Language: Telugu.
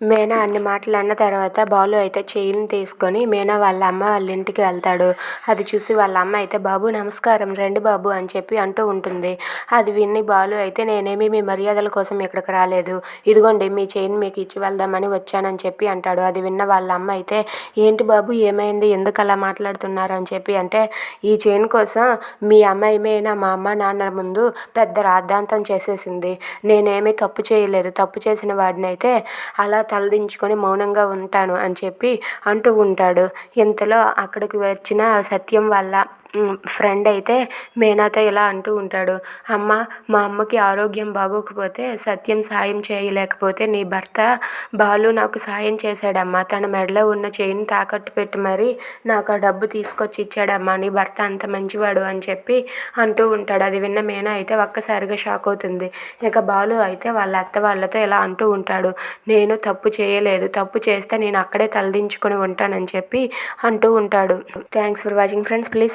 మీనా అన్ని మాటలు అన్న తర్వాత బాలు అయితే చెయ్యిని తీసుకొని మీనా వాళ్ళ అమ్మ వాళ్ళ ఇంటికి వెళ్తాడు. అది చూసి వాళ్ళ అమ్మ అయితే బాబు నమస్కారం రండి బాబు అని చెప్పి అంటూ ఉంటుంది. అది విని బాలు అయితే నేనేమి మీ మర్యాదల కోసం ఇక్కడికి రాలేదు. ఇదిగోండి మీ చైన్ మీకు ఇచ్చి వెళ్దామని వచ్చానని చెప్పి అంటాడు. అది విన్న వాళ్ళ అమ్మ అయితే ఏంటి బాబు ఏమైంది? ఎందుకు అలా మాట్లాడుతున్నారు? అని చెప్పి అంటే ఈ చైన్ కోసం మీ అమ్మాయి మీనా మా అమ్మ నాన్న ముందు పెద్ద రాద్ధాంతం చేసేసింది. నేనేమీ తప్పు చేయలేదు. తప్పు చేసిన వాడిని అయితే అలా తలదించుకొని మౌనంగా ఉంటాను అని చెప్పి అంటూ ఉంటాడు. ఇంతలో అక్కడికి వచ్చిన సత్యం వాళ్ళ ఫ్రెండ్ అయితే మేనాతో ఇలా అంటూ ఉంటాడు అమ్మ మా అమ్మకి ఆరోగ్యం బాగోకపోతే సత్యం సాయం చేయలేకపోతే నీ భర్త బాలు నాకు సాయం చేశాడమ్మా. తన మెడలో ఉన్న చైన్ తాకట్టు పెట్టి మరి నాకు ఆ డబ్బు తీసుకొచ్చి ఇచ్చాడమ్మా. నీ భర్త అంత మంచివాడు అని చెప్పి అంటూ ఉంటాడు. అది విన్న మేనా అయితే ఒక్కసారిగా షాక్ అవుతుంది. ఇక బాలు అయితే వాళ్ళ అత్త వాళ్ళతో ఇలా అంటూ ఉంటాడు నేను తప్పు చేయలేదు. తప్పు చేస్తే నేను అక్కడే తలదించుకొని ఉంటానని చెప్పి అంటూ ఉంటాడు. Thanks for watching friends please